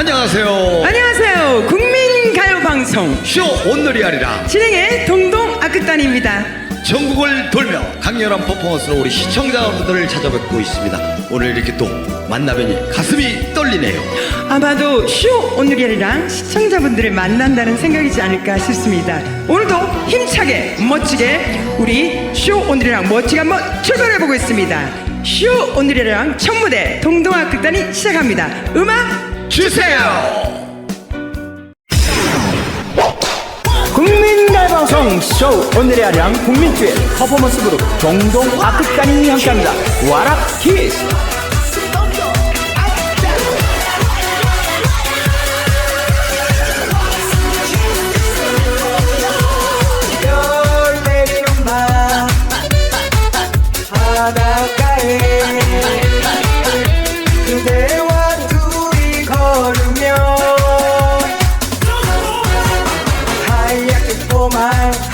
안녕하세요. 안녕하세요. 국민 가요 방송 쇼 온누리 아리라 진행의 동동 아크단입니다. 전국을 돌며 강렬한 퍼포먼스로 우리 시청자분들을 찾아뵙고 있습니다. 오늘 이렇게 또 만나뵈니 가슴이 떨리네요. 아마도 쇼 오늘이랑 시청자분들을 만난다는 생각이지 않을까 싶습니다. 오늘도 힘차게 멋지게 우리 쇼 오늘이랑 멋지게 한번 출발해 보겠습니다. 쇼 오늘이랑 첫 무대 동동 아크단이 시작합니다. 음악 주세요. 국민가요방송 쇼 오늘의 아량 국민주의 퍼포먼스 그룹 동동 아크단이 함께합니다 와락 키스 my